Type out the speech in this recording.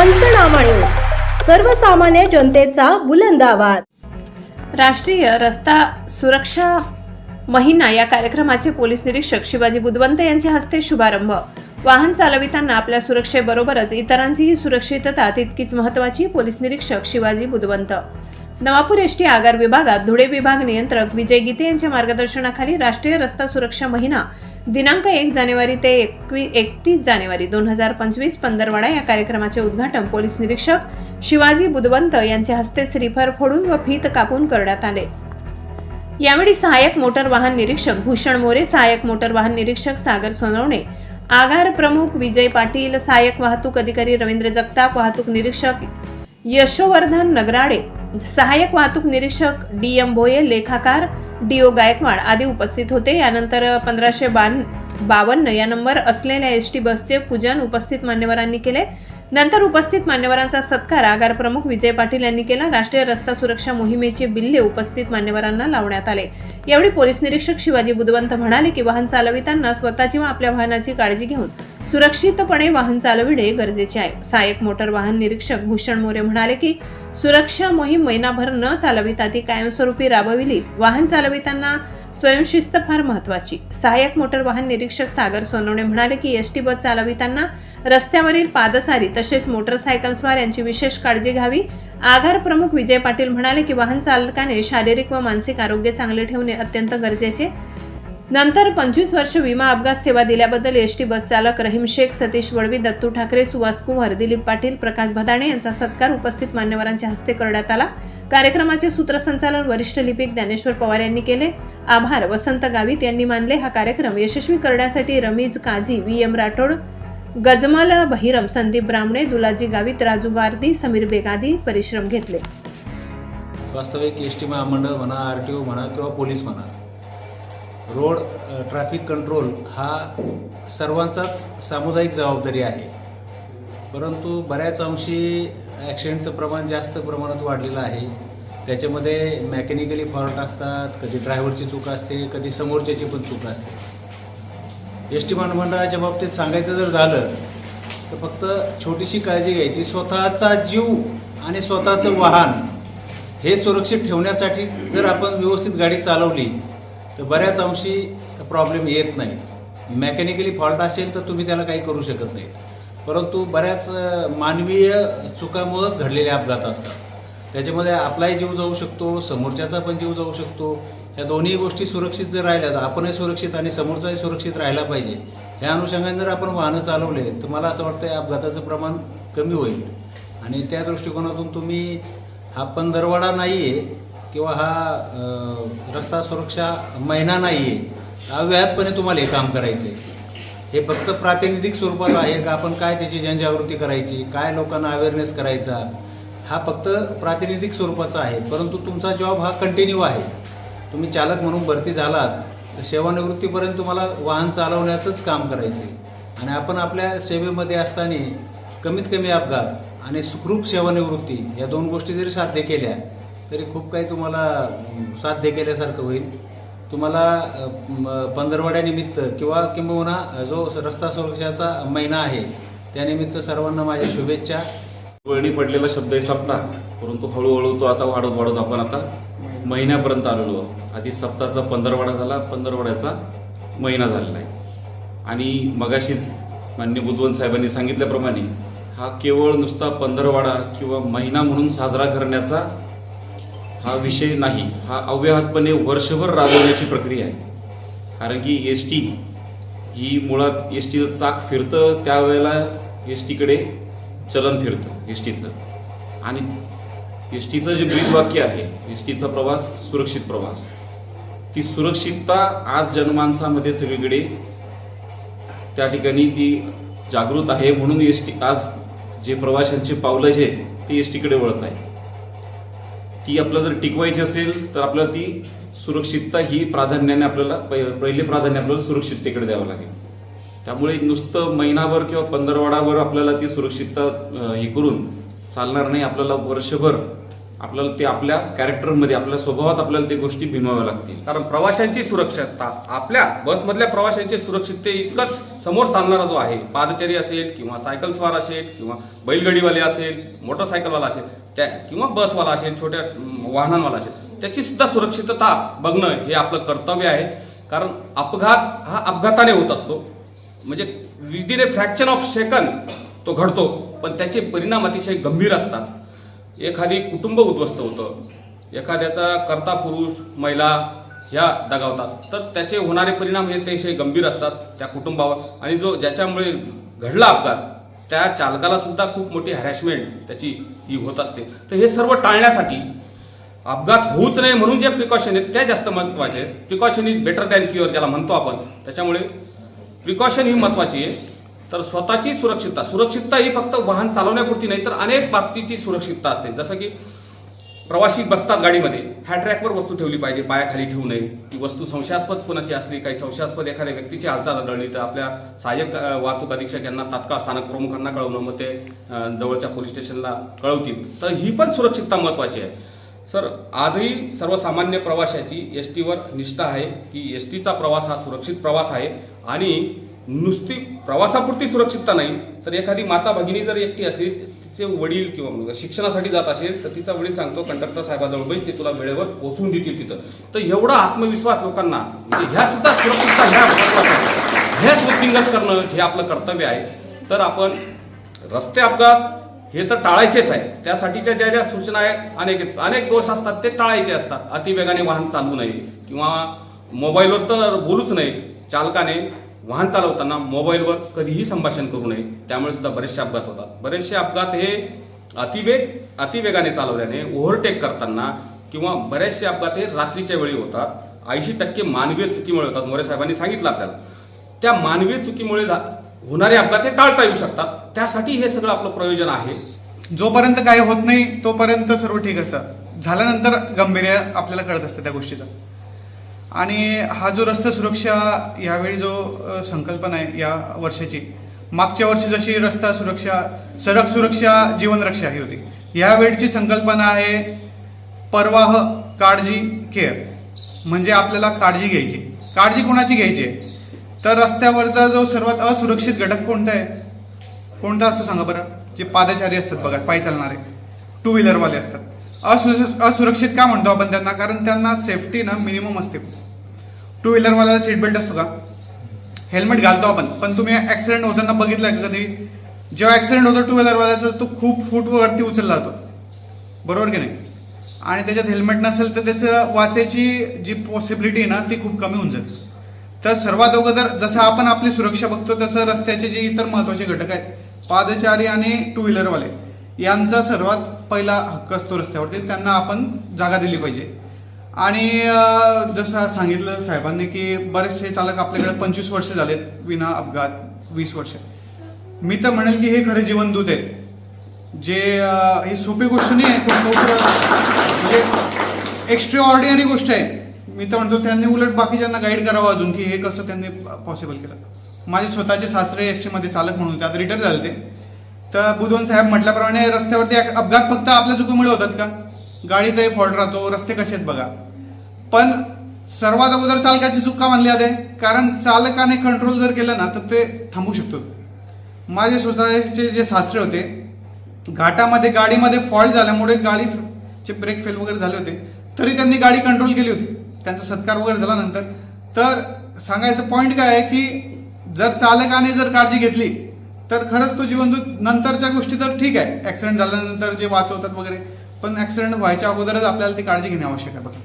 पंचनामा न्यूज. सर्वसामान्य जनतेचा बुलंद आवाज. राष्ट्रीय रस्ता सुरक्षा महिना या कार्यक्रमाचे पोलीस निरीक्षक शिवाजी बुधवंत यांच्या हस्ते शुभारंभ. वाहन चालविताना आपल्या सुरक्षेबरोबरच इतरांचीही सुरक्षितता तितकीच महत्वाची पोलीस निरीक्षक शिवाजी बुधवंत. नवापूर एसटी आगार विभागात धुळे विभाग नियंत्रक विजय गीते यांच्या मार्गदर्शनाखाली राष्ट्रीय रस्ता सुरक्षा महिना दिनांक एक जानेवारी ते एकवी एकतीस जानेवारी दोन हजार पंचवीस पंधरवाडा या कार्यक्रमाचे उद्घाटन पोलीस निरीक्षक शिवाजी बुधवंत यांच्या हस्ते श्रीफर फोडून व फीत कापून करण्यात आले. यावेळी सहाय्यक मोटर वाहन निरीक्षक भूषण मोरे सहाय्यक मोटर वाहन निरीक्षक सागर सोनवणे आगार प्रमुख विजय पाटील सहाय्यक वाहतूक अधिकारी रवींद्र जगताप वाहतूक निरीक्षक यशोवर्धन नगराडे सहाय्यक वाहतूक निरीक्षक डी एम भोये लेखाकार डी ओ गायकवाड आदी उपस्थित होते. यानंतर पंधराशे बान बावन्न या नंबर असलेल्या एस टी बसचे पूजन उपस्थित मान्यवरांनी केले. नंतर उपस्थित मान्यवरांचा सत्कार आगार प्रमुख विजय पाटील यांनी केला. राष्ट्रीय रस्ता सुरक्षा मोहिमेचे बिल्ले उपस्थित मान्यवरांना लावण्यात आले. यावेळी पोलीस निरीक्षक शिवाजी बुधवंत म्हणाले की वाहन चालविताना स्वतःची व आपल्या वाहनाची काळजी घेऊन सुरक्षितपणे वाहन चालविणे गरजेचे आहे. सहाय्यक मोटर वाहन निरीक्षक भूषण मोरे म्हणाले की सुरक्षा मोहीम महिनाभर न चालविता ती कायमस्वरूपी राबविली. वाहन चालविताना स्वयंशिस्त फार महत्वाची सहाय्यक मोटर वाहन निरीक्षक सागर सोनवणे म्हणाले की एस टी बस चालविताना रस्त्यावरील पादचारी तसेच मोटरसायकलस्वार यांची विशेष काळजी घ्यावी. आगार प्रमुख विजय पाटील म्हणाले की वाहन चालकाने शारीरिक व मानसिक आरोग्य चांगले ठेवणे अत्यंत गरजेचे. नंतर पंचवीस वर्ष विमा अपघात सेवा दिल्याबद्दल एस टी बस चालक रहीम शेख सतीश वडवी दत्तू ठाकरे सुहास कुंवर दिलीप पाटील प्रकाश भदाणे यांचा सत्कार उपस्थित मान्यवरांच्या हस्ते करण्यात आला. कार्यक्रमाचे सूत्रसंचालन वरिष्ठ लिपिक ज्ञानेश्वर पवार यांनी केले. आभार वसंत गावित यांनी मानले. हा कार्यक्रम यशस्वी करण्यासाठी रमीज काझी व्ही. एम. राठोड गजमल बहिरम संदीप ब्राह्मणे दुलाजी गावित राजू बारदी समीर बेगादी परिश्रम घेतले. वास्तविक एस टी महामंडळ म्हणा आर टी ओ म्हणा किंवा पोलीस म्हणा रोड ट्रॅफिक कंट्रोल हा सर्वांचाच सामुदायिक जबाबदारी आहे. परंतु बऱ्याच अंशी ॲक्सिडेंटचं प्रमाण जास्त प्रमाणात वाढलेलं आहे. त्याच्यामध्ये मॅकॅनिकली फॉल्ट असतात कधी ड्रायव्हरची चूक असते कधी समोरच्याची पण चूक असते. एस टी महामंडळाच्या बाबतीत सांगायचं जर झालं तर फक्त छोटीशी काळजी घ्यायची. स्वतःचा जीव आणि स्वतःचं वाहन हे सुरक्षित ठेवण्यासाठी जर आपण व्यवस्थित गाडी चालवली तर बऱ्याच अंशी प्रॉब्लेम येत नाही. मेकॅनिकली फॉल्ट असेल तर तुम्ही त्याला काही करू शकत नाही. परंतु बऱ्याच मानवीय चुकामुळंच घडलेले अपघात असतात. त्याच्यामध्ये आपलाही जीव जाऊ शकतो समोरच्याचा पण जीव जाऊ शकतो. ह्या दोन्ही गोष्टी सुरक्षित जर राहिल्या तर आपणही सुरक्षित आणि समोरचाही सुरक्षित राहिला पाहिजे. ह्या अनुषंगाने जर आपण वाहनं चालवले तर मला असं वाटतं अपघाताचं प्रमाण कमी होईल. आणि त्या दृष्टिकोनातून तुम्ही हा पंधरवाडा नाही आहे किंवा हा रस्ता सुरक्षा महिना नाही आहे अव्याहतपणे तुम्हाला हे काम करायचं आहे हे फक्त प्रातिनिधिक स्वरूपात आहे का? आपण काय त्याची जनजागृती करायची? काय लोकांना अवेअरनेस करायचा? हा फक्त प्रातिनिधिक स्वरूपाचा आहे. परंतु तुमचा जॉब हा कंटिन्यू आहे. तुम्ही चालक म्हणून भरती झालात तर सेवानिवृत्तीपर्यंत तुम्हाला वाहन चालवण्याचंच काम करायचं आहे आणि आपण आपल्या सेवेमध्ये असताना कमीत कमी अपघात आणि सुखरूप सेवानिवृत्ती या दोन गोष्टी जरी साध्य केल्या तरी खूप काही तुम्हाला साध्य केल्यासारखं होईल. तुम्हाला पंधरवड्यानिमित्त किंवा किंबहुना जो रस्ता सुरक्षाचा महिना आहे त्यानिमित्त सर्वांना माझ्या शुभेच्छा. वळणी पडलेला शब्द आहे सप्ताह. परंतु हळूहळू तो आता वाढत वाढत आपण आता महिन्यापर्यंत आलेलो आहोत. आधी सप्ताहाचा पंधरवडा झाला पंधरवड्याचा महिना झालेला आहे. आणि मगाशीच मान्य बुधवंत साहेबांनी सांगितल्याप्रमाणे हा केवळ नुसता पंधरवाडा किंवा महिना म्हणून साजरा करण्याचा हा विषय नाही हा अव्याहतपणे वर्षभर राबवण्याची प्रक्रिया आहे. कारण की एस टी ही मुळात एस टीचं चाक फिरतं त्यावेळेला एस टीकडे चलन फिरतं एस टीचं. आणि एस टीचं जे ब्रीदवाक्य आहे एस टीचा प्रवास सुरक्षित प्रवास. ती सुरक्षितता आज जनमानसामध्ये सगळीकडे त्या ठिकाणी ती जागृत आहे म्हणून एस टी आज जे प्रवाशांची पावलं जे आहेत, ती एस टीकडे वळत आहे ती आपल्याला जर टिकवायची असेल तर आपल्याला ती सुरक्षितता ही प्राधान्याने आपल्याला पहिले प्राधान्य आपल्याला सुरक्षिततेकडे द्यावं लागेल. त्यामुळे नुसतं महिनाभर किंवा पंधरवाडाभर आपल्याला ती सुरक्षितता हे करून चालणार नाही. आपल्याला वर्षभर आपल्याला ते आपल्या कॅरेक्टरमध्ये आपल्या स्वभावात आपल्याला ते गोष्टी भिनवाव्या लागतील. कारण प्रवाशांची सुरक्षितता आपल्या बसमधल्या प्रवाशांची सुरक्षितते इतकंच समोर चालणारा जो आहे पादचारी असेल किंवा सायकल स्वार असेल किंवा बैलगाडीवाले असेल मोटरसायकलवाला असेल त्या किंवा बसवाला असेल छोट्या वाहनांवाला असेल त्याची सुद्धा सुरक्षितता बघणं हे आपलं कर्तव्य आहे. कारण अपघात हा अपघाताने होत असतो. म्हणजे within a fraction of second तो घडतो पण त्याचे परिणाम अतिशय गंभीर असतात. एखादी कुटुंब उद्ध्वस्त होतं. एखाद्याचा कर्ता पुरुष महिला ह्या दगावतात. तर त्याचे होणारे परिणाम हे अतिशय गंभीर असतात त्या कुटुंबावर. आणि जो ज्याच्यामुळे घडला अपघात त्या चालकाला सुद्धा खूप मोठी हॅरॅसमेंट त्याची ही होत असते. तर हे सर्व टाळण्यासाठी अपघात होऊच नये म्हणून जे प्रिकॉशन आहेत त्या जास्त महत्त्वाचे आहेत. Precaution is better than cure ज्याला म्हणतो आपण. त्याच्यामुळे प्रिकॉशन ही महत्वाची आहे. तर स्वतःची सुरक्षितता. सुरक्षितता ही फक्त वाहन चालवण्यापुरती नाही तर अनेक बाबतीची सुरक्षितता असते. जसं की प्रवासी बसतात गाडीमध्ये. ह्या ट्रॅकवर वस्तू ठेवली पाहिजे पायाखाली ठेवू नये. ती वस्तू संशयास्पद कोणाची असली काही संशयास्पद एखाद्या व्यक्तीची हालचाल आढळली तर आपल्या सहाय्यक वाहतूक अधीक्षक यांना तात्काळ स्थानक प्रमुखांना कळवणं मग ते जवळच्या पोलीस स्टेशनला कळवतील. तर ही पण सुरक्षितता महत्त्वाची आहे. सर आजही सर्वसामान्य प्रवाशाची एस टीवर निष्ठा आहे की एस टीचा प्रवास हा सुरक्षित प्रवास आहे आणि नुसती प्रवासापुरती सुरक्षितता नाही. तर एखादी माता भगिनी जर एकटी असली तिचे वडील किंवा मुलगा शिक्षणासाठी जात असेल तर तिचा वडील सांगतो कंडक्टर साहेबाजवळ बैस ते तुला वेळेवर पोहोचून देतील तिथं. तर एवढा आत्मविश्वास लोकांना म्हणजे ह्या सुद्धा सुरक्षितता ह्या ह्याच वृद्धिंगत करणं हे आपलं कर्तव्य आहे. तर आपण रस्ते अपघात हे तर टाळायचेच आहे. त्यासाठीच्या ज्या ज्या सूचना आहेत अनेक अनेक दोष असतात ते टाळायचे असतात. अतिवेगाने वाहन चालवू नये किंवा मोबाईलवर तर बोलूच नये. चालकाने वाहन चालवताना मोबाईलवर कधीही संभाषण करू नये. त्यामुळे सुद्धा बरेचसे अपघात होतात. बरेचसे अपघात हे अतिवेग अतिवेगाने चालवल्याने ओव्हरटेक करताना किंवा बरेचसे अपघात हे रात्रीच्या वेळी होतात. ऐंशी टक्के मानवीय चुकीमुळे होतात मोरे साहेबांनी सांगितलं आपल्याला. त्या मानवीय चुकीमुळे होणारे अपघात हे टाळता येऊ शकतात. त्यासाठी हे सगळं आपलं प्रयोजन आहे. जोपर्यंत काय होत नाही तोपर्यंत सर्व ठीक असतं. झाल्यानंतर गंभीर्य आपल्याला कळत असतं त्या गोष्टीचं. आणि हा जो रस्ता सुरक्षा यावेळी जो संकल्पना आहे या वर्षाची मागच्या वर्षी जशी रस्ता सुरक्षा सडक सुरक्षा जीवनरक्षा ही होती यावेळची संकल्पना आहे परवाह काळजी केअर. म्हणजे आपल्याला काळजी घ्यायची. काळजी कोणाची घ्यायची आहे? तर रस्त्यावरचा जो सर्वात असुरक्षित घटक कोणता आहे? कोणता असतो सांगा बरं? जे पादचारी असतात बघा पायी चालणारे. टू व्हीलरवाले असतात. असु असुरक्षित का म्हणतो आपण त्यांना? कारण त्यांना सेफ्टी ना मिनिमम असते. टू व्हीलरवाल्याला सीट बेल्ट असतो का? हेल्मेट घालतो आपण. पण तुम्ही ऍक्सिडेंट होताना बघितलं का कधी? जेव्हा ऍक्सिडेंट होतो टू व्हीलरवाल्याचा तो खूप फूट वरती उचलला जातो. बरोबर की नाही? आणि त्याच्यात हेल्मेट नसेल तर त्याचं वाचायची जी पॉसिबिलिटी आहे ना ती खूप कमी होऊन जाते. तर सर्वात अगोदर जसं आपण आपली सुरक्षा बघतो तसं रस्त्याचे जे इतर महत्त्वाचे घटक आहेत पादचारी आणि टू व्हीलरवाले यांचा सर्वात पहिला हक्क असतो रस्त्यावरती. त्यांना आपण जागा दिली पाहिजे. आणि जसं सांगितलं साहेबांनी की बरेचसे चालक आपल्याकडे पंचवीस वर्ष झालेत विना अपघात वीस वर्ष. मी तर म्हणेल की हे खरे जीवनदूत आहेत. जे ही सोपी गोष्ट नाही आहे खूप म्हणजे एक्स्ट्रा ऑर्डिनरी गोष्ट आहे. मी तर म्हणतो त्यांनी उलट बाकीच्यांना गाईड करावं अजून की हे कसं त्यांनी पॉसिबल केलं. माझे स्वतःचे सासरे एस टीमध्ये चालक म्हणून त्यात रिटायर झाले ते. तर बुधवन साहेब म्हटल्याप्रमाणे रस्त्यावरती एक अपघात फक्त आपल्या चुकीमुळे होतात का? गाडीचाही फॉल्ट राहतो रस्ते कसे आहेत बघा. पण सर्वात अगोदर चालकाची चूक का मानली जाते कारण चालकाने कंट्रोल जर केलं ना तर ते थांबू शकतो माझे स्वतःचे जे सासरे होते घाटामध्ये गाडीमध्ये फॉल्ट झाल्यामुळे गाडीचे ब्रेक फेल वगैरे झाले होते तरी त्यांनी गाडी कंट्रोल केली होती. त्यांचा सत्कार वगैरे झाला नंतर. तर सांगायचं पॉईंट काय आहे की जर चालकाने जर काळजी घेतली तर खरंच तो जीवनदूत नंतरच्या गोष्टी तर ठीक आहे. ऍक्सिडेंट झाल्यानंतर जे वाचवतात वगैरे. पण ऍक्सिडेंट व्हायच्या अगोदरच आपल्याला ती काळजी घेणे आवश्यक आहे बघा.